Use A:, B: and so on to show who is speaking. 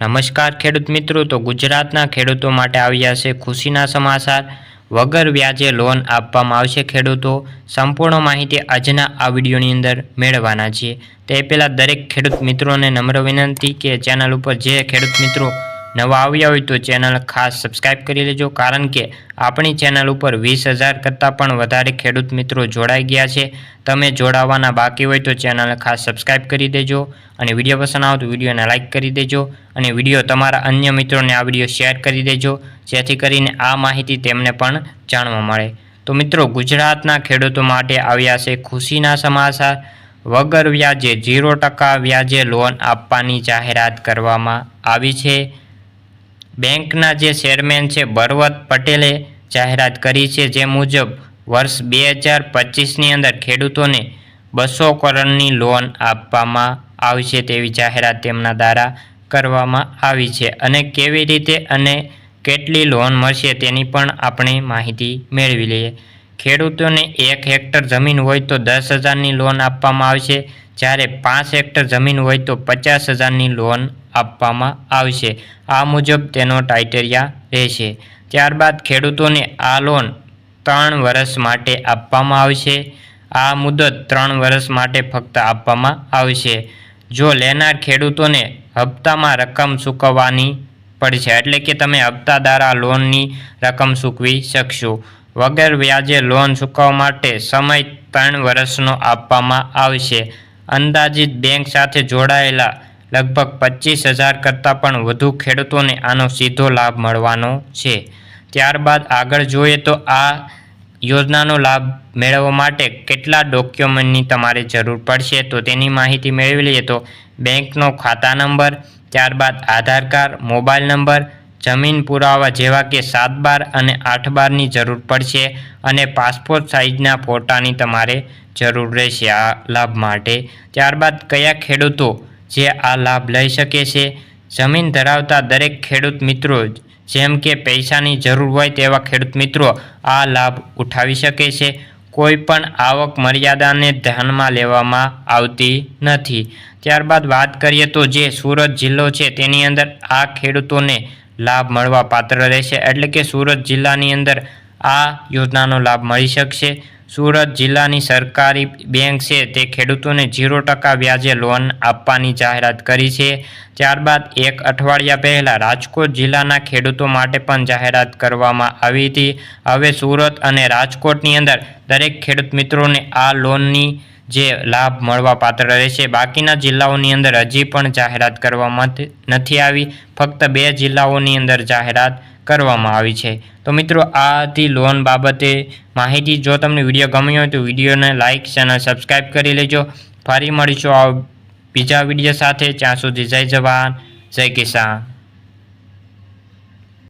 A: નમસ્કાર ખેડૂત મિત્રો, તો ગુજરાતના ખેડૂતો માટે આવ્યા છે ખુશીના સમાચાર. વગર વ્યાજે લોન આપવામાં આવશે ખેડૂતો. સંપૂર્ણ માહિતી આજના આ વિડીયોની અંદર મેળવવાના છીએ. તે પહેલાં દરેક ખેડૂત મિત્રોને નમ્ર વિનંતી કે ચેનલ ઉપર જે ખેડૂત મિત્રો નવા આવ્યા હોય તો ચેનલ ખાસ સબસ્ક્રાઇબ કરી લેજો, કારણ કે આપણી ચેનલ ઉપર વીસ હજાર કરતાં પણ વધારે ખેડૂત મિત્રો જોડાઈ ગયા છે. તમે જોડાવાના બાકી હોય તો ચેનલ ખાસ સબસ્ક્રાઇબ કરી દેજો અને વીડિયો પસંદ આવે તો વિડીયોને લાઇક કરી દેજો અને વીડિયો તમારા અન્ય મિત્રોને આ વીડિયો શેર કરી દેજો, જેથી કરીને આ માહિતી તેમને પણ જાણવા મળે. તો મિત્રો, ગુજરાતના ખેડૂતો માટે આવ્યા છે ખુશીના સમાચાર. વગર વ્યાજે ઝીરો ટકા વ્યાજે લોન આપવાની જાહેરાત કરવામાં આવી છે. બેંકના જે ચેરમેન છે, બરવત પટેલે જાહેરાત કરી છે, જે મુજબ વર્ષ બે હજાર પચીસની અંદર ખેડૂતોને બસો કરોડની લોન આપવામાં આવશે તેવી જાહેરાત તેમના દ્વારા કરવામાં આવી છે. અને કેવી રીતે અને કેટલી લોન મળશે તેની પણ આપણે માહિતી મેળવી લઈએ. ખેડૂતોને એક હેક્ટર જમીન હોય તો દસ હજારની લોન આપવામાં આવશે. જ્યારે પાંચ હેક્ટર જમીન હોય તો પચાસ હજારની લોન આપવામાં આવશે. આ મુજબ તેનો ટાઇટેરિયા રહેશે. ત્યારબાદ ખેડૂતોને આ લોન ત્રણ વર્ષ માટે આપવામાં આવશે. આ મુદત ત્રણ વર્ષ માટે ફક્ત આપવામાં આવશે. જો લેનાર ખેડૂતોને હપ્તામાં રકમ ચૂકવવાની પડશે, એટલે કે તમે હપ્તા દ્વારા લોનની રકમ ચૂકવી શકશો. વગર વ્યાજે લોન ચૂકવવા માટે સમય ત્રણ વર્ષનો આપવામાં આવશે. અંદાજિત બેંક સાથે જોડાયેલા લગભગ પચીસ હજાર કરતાં પણ વધુ ખેડૂતોને આનો સીધો લાભ મળવાનો છે. ત્યારબાદ આગળ જોઈએ તો આ યોજનાનો લાભ મેળવવા માટે કેટલા ડોક્યુમેન્ટની તમારે જરૂર પડશે? તો તેની માહિતી મેળવી લઈએ તો બેંકનો ખાતા નંબર, ત્યારબાદ આધાર કાર્ડ, મોબાઈલ નંબર જમીન પુરાવા જેવા કે સાત બાર અને આઠ બારની જરૂર પડશે અને પાસપોર્ટ સાઇઝના ફોટાની તમારે જરૂર રહેશે આ લાભ માટે. ત્યારબાદ કયા ખેડૂતો જે આ લાભ લઈ શકે છે? જમીન ધરાવતા દરેક ખેડૂત મિત્રો જેમ કે પૈસાની જરૂર હોય તેવા ખેડૂત મિત્રો આ લાભ ઉઠાવી શકે છે. કોઈ પણ આવક મર્યાદાને ધ્યાનમાં લેવામાં આવતી નથી. ત્યારબાદ વાત કરીએ તો જે સુરત જિલ્લો છે તેની અંદર આ ખેડૂતોને લાભ મળવા પાત્ર રહેશે. એટલે કે સુરત જિલ્લાની અંદર આ યોજનાનો લાભ મળી શકશે. સુરત જિલ્લાની સરકારી બેંક છે તે ખેડૂતોને ઝીરો ટકા વ્યાજે લોન આપવાની જાહેરાત કરી છે. ત્યારબાદ એક અઠવાડિયા પહેલાં રાજકોટ જિલ્લાના ખેડૂતો માટે પણ જાહેરાત કરવામાં આવી હતી. હવે સુરત અને રાજકોટની અંદર દરેક ખેડૂત મિત્રોને આ લોનની જે લાભ મળવા પાત્ર રહેશે બાકીના જિલ્લાઓની અંદર હજી પણ જાહેરાત કરવામાં નથી આવી. ફક્ત બે જિલ્લાઓની અંદર જાહેરાત કરવામાં આવી છે. તો મિત્રો આ હતી લોન બાબતે માહિતી જો તમને વીડિયો ગમ્યો હોય તો વિડીયોને લાઇક ચેનલ સબસ્ક્રાઈબ કરી લેજો. ફરી મળીશું આ બીજા વીડિયો સાથે. ત્યાં સુધી જય જવાન, જય કિસાન.